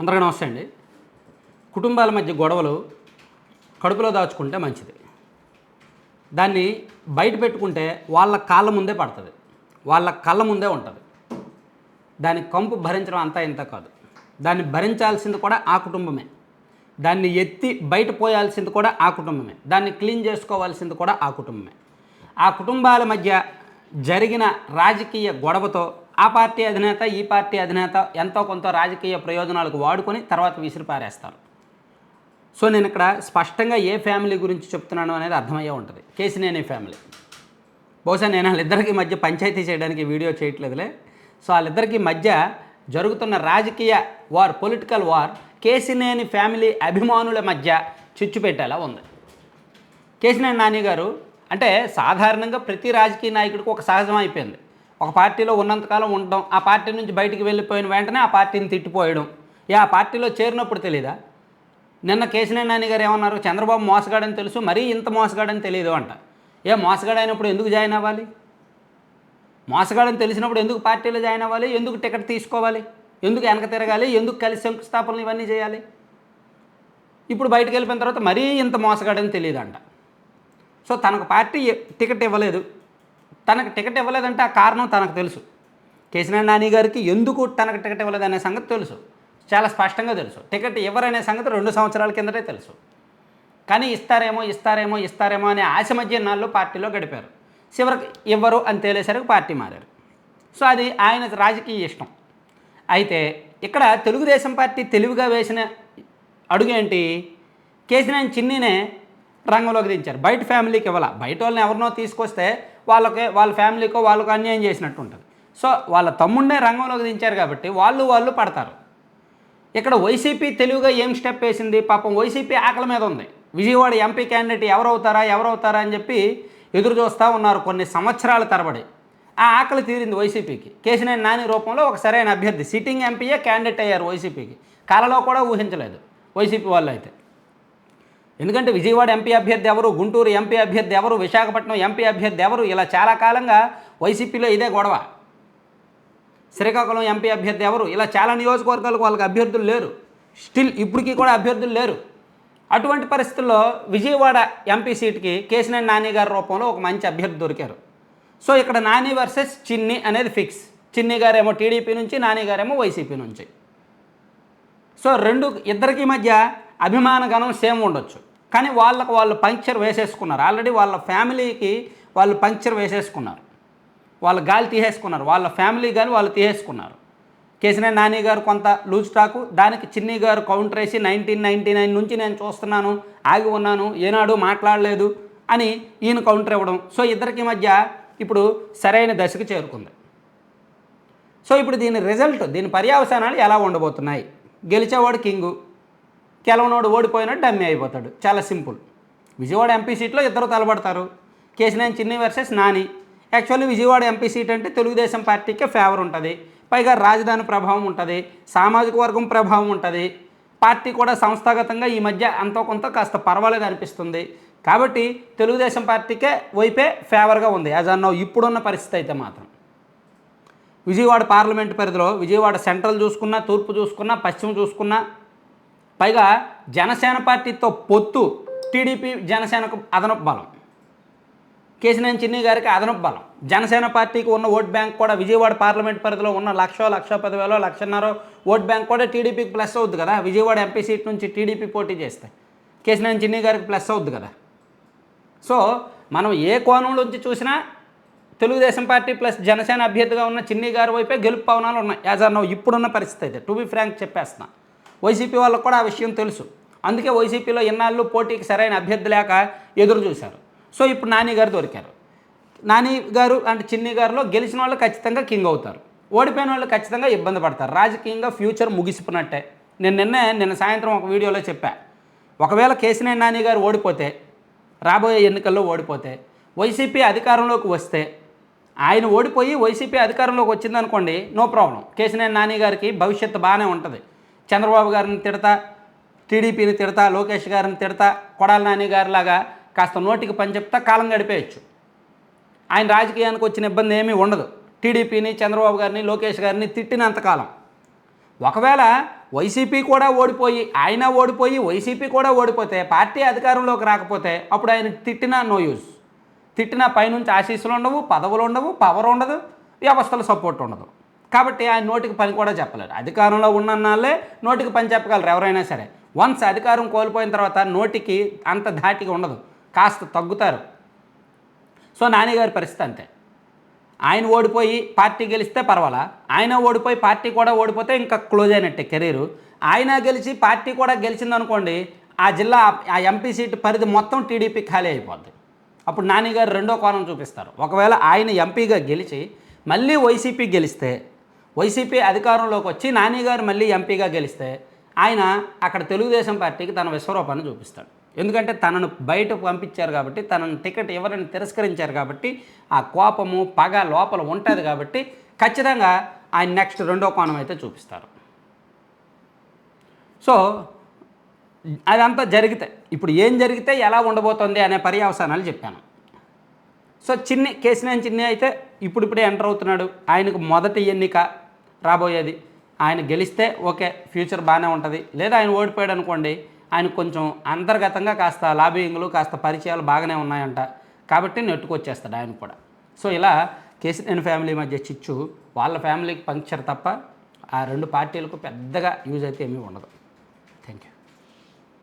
అందరికీ నమస్తే అండి. కుటుంబాల మధ్య గొడవలు కడుపులో దాచుకుంటే మంచిది. దాన్ని బయట పెట్టుకుంటే వాళ్ళ కాళ్ళ ముందే పడుతుంది. వాళ్ళ కళ్ళ ముందే ఉంటుంది. దాని కంపు భరించడం అంతా ఇంత కాదు. దాన్ని భరించాల్సింది కూడా ఆ కుటుంబమే. దాన్ని ఎత్తి బయట పోయాల్సింది కూడా ఆ కుటుంబమే. దాన్ని క్లీన్ చేసుకోవాల్సింది కూడా ఆ కుటుంబమే. ఆ కుటుంబాల మధ్య జరిగిన రాజకీయ గొడవతో ఆ పార్టీ అధినేత ఈ పార్టీ అధినేత ఎంతో కొంత రాజకీయ ప్రయోజనాలకు వాడుకొని తర్వాత విసిరిపారేస్తారు సో నేను ఇక్కడ స్పష్టంగా ఏ ఫ్యామిలీ గురించి చెప్తున్నాను అనేది అర్థమయ్యే ఉంటుంది. కేసినేని ఫ్యామిలీ. బహుశా నేను వాళ్ళిద్దరికీ మధ్య పంచాయతీ చేయడానికి వీడియో చేయట్లేదులే. సో వాళ్ళిద్దరికీ మధ్య జరుగుతున్న రాజకీయ war political war Kesineni family అభిమానుల మధ్య చిచ్చు పెట్టేలా ఉంది. కేసినేని నాని గారు అంటే సాధారణంగా ప్రతి రాజకీయ నాయకుడికి ఒక సహజం అయిపోయింది. ఒక పార్టీలో ఉన్నంతకాలం ఉండడం ఆ పార్టీ నుంచి బయటికి వెళ్ళిపోయిన వెంటనే ఆ పార్టీని తిట్టిపోయడం. ఏ ఆ పార్టీలో చేరినప్పుడు తెలీదా? నిన్న కేసినేని గారు ఏమన్నారు? చంద్రబాబు మోసగాడని తెలుసు మరీ ఇంత మోసగాడని తెలియదు అంట. ఏ మోసగాడైనప్పుడు ఎందుకు జాయిన్ అవ్వాలి? మోసగాడని తెలిసినప్పుడు ఎందుకు పార్టీలో జాయిన్ అవ్వాలి? ఎందుకు టికెట్ తీసుకోవాలి? ఎందుకు వెనక తిరగాలి? ఎందుకు కలిసి శంకుస్థాపనలు ఇవన్నీ చేయాలి? ఇప్పుడు బయటకు వెళ్ళిపోయిన తర్వాత మరీ ఇంత మోసగాడని తెలియదంట. సో తనకు పార్టీ టికెట్ ఇవ్వలేదు. తనకు టికెట్ ఇవ్వలేదంటే ఆ కారణం తనకు తెలుసు. కేసీఆర్ నాని గారికి ఎందుకు తనకు టికెట్ ఇవ్వలేదనే సంగతి తెలుసు. చాలా స్పష్టంగా తెలుసు. టికెట్ ఇవ్వరనే సంగతి రెండు సంవత్సరాల కిందటే తెలుసు. కానీ ఇస్తారేమో ఇస్తారేమో ఇస్తారేమో అనే ఆశ మధ్య నాళ్ళు పార్టీలో గడిపారు. చివరికి ఇవ్వరు అని తేలేసరికి పార్టీ మారారు. సో అది ఆయన రాజకీయ ఇష్టం. అయితే ఇక్కడ తెలుగుదేశం పార్టీ తెలివిగా వేసిన అడుగు ఏంటి కేసీఆర్ చిన్నీనే రంగంలోకి దించారు. బయట ఫ్యామిలీకి ఇవ్వాల? బయట వాళ్ళని ఎవరినో తీసుకొస్తే వాళ్ళకి వాళ్ళ ఫ్యామిలీకో వాళ్ళకు అన్యాయం చేసినట్టు ఉంటుంది సో వాళ్ళ తమ్ముడినే రంగంలోకి దించారు కాబట్టి వాళ్ళు వాళ్ళు పడతారు. ఇక్కడ వైసీపీ తెలివిగా ఏం స్టెప్ వేసింది? పాపం వైసీపీ ఆకలి మీద ఉంది. విజయవాడ ఎంపీ క్యాండిడేట్ ఎవరవుతారా ఎవరవుతారా అని చెప్పి ఎదురు చూస్తూ ఉన్నారు కొన్ని సంవత్సరాల తరబడి. ఆ ఆకలి తీరింది వైసీపీకి. కేసినేని నాని రూపంలో ఒక సరైన అభ్యర్థి సిట్టింగ్ ఎంపీయే క్యాండిడేట్ అయ్యారు వైసీపీకి. కళలో కూడా ఊహించలేదు వైసీపీ వాళ్ళు అయితే. ఎందుకంటే విజయవాడ ఎంపీ అభ్యర్థి ఎవరు గుంటూరు ఎంపీ అభ్యర్థి ఎవరు విశాఖపట్నం ఎంపీ అభ్యర్థి ఎవరు ఇలా చాలా కాలంగా వైసీపీలో ఇదే గొడవ. శ్రీకాకుళం ఎంపీ అభ్యర్థి ఎవరు ఇలా చాలా నియోజకవర్గాలకు వాళ్ళకి అభ్యర్థులు లేరు. స్టిల్ ఇప్పటికీ కూడా అభ్యర్థులు లేరు. అటువంటి పరిస్థితుల్లో విజయవాడ ఎంపీ సీట్కి కేసినేని నాని గారి రూపంలో ఒక మంచి అభ్యర్థి దొరికారు. సో ఇక్కడ నాని వర్సెస్ చిన్ని అనేది ఫిక్స్. చిన్ని గారేమో టీడీపీ నుంచి నాని గారేమో వైసీపీ నుంచి. సో రెండు ఇద్దరికి మధ్య అభిమాన గణం సేమ్ ఉండొచ్చు. కానీ వాళ్ళకు వాళ్ళు పంక్చర్ వేసేసుకున్నారు. ఆల్రెడీ వాళ్ళ ఫ్యామిలీకి వాళ్ళు పంక్చర్ వేసేసుకున్నారు. వాళ్ళు గాలి తీసేసుకున్నారు. వాళ్ళ ఫ్యామిలీ కానీ వాళ్ళు తీసేసుకున్నారు. కేసినే నాని గారు కొంత లూజ్ టాకు దానికి చిన్ని గారు కౌంటర్ వేసి నైన్టీన్ నైన్టీ నైన్ నుంచి నేను చూస్తున్నాను ఆగి ఉన్నాను ఏనాడు మాట్లాడలేదు అని ఈయన కౌంటర్ ఇవ్వడం. సో ఇద్దరికి మధ్య ఇప్పుడు సరైన దశకు చేరుకుంది. సో ఇప్పుడు దీని రిజల్ట్ దీని పర్యావసానాలు ఎలా ఉండబోతున్నాయి? గెలిచేవాడు కింగు. గెలవనోడు ఓడిపోయినట్టు డమ్మి అయిపోతాడు. చాలా సింపుల్. విజయవాడ ఎంపీ సీట్లో ఇద్దరు తలబడతారు. Kesineni Chinni versus Nani. Actually Vijayawada MP seat అంటే తెలుగుదేశం పార్టీకే ఫేవర్ ఉంటుంది. పైగా రాజధాని ప్రభావం ఉంటుంది. సామాజిక వర్గం ప్రభావం ఉంటుంది. పార్టీ కూడా సంస్థాగతంగా ఈ మధ్య అంతో కొంత కాస్త పర్వాలేదు అనిపిస్తుంది. కాబట్టి తెలుగుదేశం పార్టీకే వైపే ఫేవర్గా ఉంది. యాజ్ అన్నో ఇప్పుడున్న పరిస్థితి అయితే మాత్రం. విజయవాడ పార్లమెంట్ పరిధిలో విజయవాడ సెంట్రల్ చూసుకున్నా తూర్పు చూసుకున్నా పశ్చిమ చూసుకున్నా పైగా జనసేన పార్టీతో పొత్తు టీడీపీ జనసేనకు అదనపు బలం. కేసినేని చిన్ని గారికి అదనపు బలం. జనసేన పార్టీకి ఉన్న ఓట్ బ్యాంక్ కూడా విజయవాడ పార్లమెంట్ పరిధిలో ఉన్న లక్ష లక్ష పదివేలో లక్షన్నర ఓట్ బ్యాంక్ కూడా టీడీపీకి ప్లస్ అవుద్ది కదా. విజయవాడ ఎంపీ సీట్ నుంచి టీడీపీ పోటీ చేస్తే కేసినేని చిన్ని గారికి ప్లస్ అవుద్ది కదా. సో మనం ఏ కోణంలోంచి చూసినా తెలుగుదేశం పార్టీ ప్లస్ జనసేన అభ్యర్థిగా ఉన్న చిన్ని గారి వైపే గెలుపు పవనాలు ఉన్నాయి. యాజ్ ఆర్ నో ఇప్పుడున్న పరిస్థితి అయితే. టు బి ఫ్రాంక్ చెప్పేస్తున్నా. వైసీపీ వాళ్ళకు కూడా ఆ విషయం తెలుసు. అందుకే వైసీపీలో ఇన్నాళ్ళు పోటీకి సరైన అభ్యర్థి లేక ఎదురు చూశారు. సో ఇప్పుడు నాని గారు దొరికారు. నాని గారు అంటే చిన్ని గారిలో గెలిచిన వాళ్ళు ఖచ్చితంగా కింగ్ అవుతారు. ఓడిపోయిన వాళ్ళు ఖచ్చితంగా ఇబ్బంది పడతారు. రాజకీయంగా ఫ్యూచర్ ముగిసిపోయినట్టే. నేను నిన్నే నిన్న సాయంత్రం ఒక వీడియోలో చెప్పా. ఒకవేళ కేసినేని నాని గారు ఓడిపోతే రాబోయే ఎన్నికల్లో ఓడిపోతే వైసీపీ అధికారంలోకి వస్తే ఆయన ఓడిపోయి వైసీపీ అధికారంలోకి వచ్చిందనుకోండి నో ప్రాబ్లం. కేసినేని నాని గారికి భవిష్యత్తు బాగానే ఉంటుంది. చంద్రబాబు గారిని తిడతా టీడీపీని తిడతా లోకేష్ గారిని తిడతా కొడాల నాని గారిలాగా కాస్త నోటికి పని చెప్తా కాలం గడిపేయచ్చు. ఆయన రాజకీయానికి వచ్చిన ఇబ్బంది ఏమీ ఉండదు. టీడీపీని చంద్రబాబు గారిని లోకేష్ గారిని తిట్టినంతకాలం ఒకవేళ వైసీపీ కూడా ఓడిపోయి ఆయన ఓడిపోయి వైసీపీ కూడా ఓడిపోతే పార్టీ అధికారంలోకి రాకపోతే అప్పుడు ఆయన తిట్టినా నో యూజ్ తిట్టినా పైనుంచి ఆశీస్సులు ఉండవు పదవులు ఉండవు పవర్ ఉండదు వ్యవస్థల సపోర్ట్ ఉండదు. కాబట్టి ఆయన నోటికి పని కూడా చెప్పలేరు అధికారంలో ఉన్నన్నాళ్ళే నోటికి పని చెప్పగలరు ఎవరైనా సరే. వన్స్ అధికారం కోల్పోయిన తర్వాత నోటికి అంత ధాటిగా ఉండదు. కాస్త తగ్గుతారు. సో నాన్నగారి పరిస్థితి అంతే. ఆయన ఓడిపోయి పార్టీ గెలిస్తే పర్వాలా? ఆయన ఓడిపోయి పార్టీ కూడా ఓడిపోతే ఇంకా క్లోజ్ అయినట్టే కెరీరు. ఆయన గెలిచి పార్టీ కూడా గెలిచిందనుకోండి ఆ జిల్లా ఆ ఎంపీ సీటు పరిధి మొత్తం టీడీపీ ఖాళీ అయిపోద్ది. అప్పుడు నాన్నగారు రెండో కోణం చూపిస్తారు. ఒకవేళ ఆయన ఎంపీగా గెలిచి మళ్ళీ వైసీపీ గెలిస్తే వైసీపీ అధికారంలోకి వచ్చి నాని గారు మళ్ళీ ఎంపీగా గెలిస్తే ఆయన అక్కడ తెలుగుదేశం పార్టీకి తన విశ్వరూపాన్ని చూపిస్తాడు. ఎందుకంటే తనను బయటకు పంపించారు కాబట్టి తనను టికెట్ ఎవరిని తిరస్కరించారు కాబట్టి ఆ కోపము పగ లోపల ఉంటుంది కాబట్టి ఖచ్చితంగా ఆయన నెక్స్ట్ రెండో కోణం అయితే చూపిస్తారు. సో అదంతా జరిగితే ఇప్పుడు ఏం జరిగితే ఎలా ఉండబోతుంది అనే పర్యవసానాలు చెప్పాను. సో చిన్ని కేసినేని చిన్ని అయితే ఇప్పుడిప్పుడే ఎంటర్ అవుతున్నాడు. ఆయనకు మొదటి ఎన్నిక రాబోయేది. ఆయన గెలిస్తే ఓకే ఫ్యూచర్ బాగానే ఉంటుంది. లేదా ఆయన ఓడిపోయాడు అనుకోండి ఆయన కొంచెం అంతర్గతంగా కాస్త లాబింగ్లు కాస్త పరిచయాలు బాగానే ఉన్నాయంట. కాబట్టి నెట్టుకొచ్చేస్తాడు ఆయన కూడా. సో ఇలా కేసినేని ఫ్యామిలీ మధ్య చిచ్చు వాళ్ళ ఫ్యామిలీకి పంక్చర్ తప్ప ఆ రెండు పార్టీలకు పెద్దగా యూజ్ అయితే ఏమీ ఉండదు.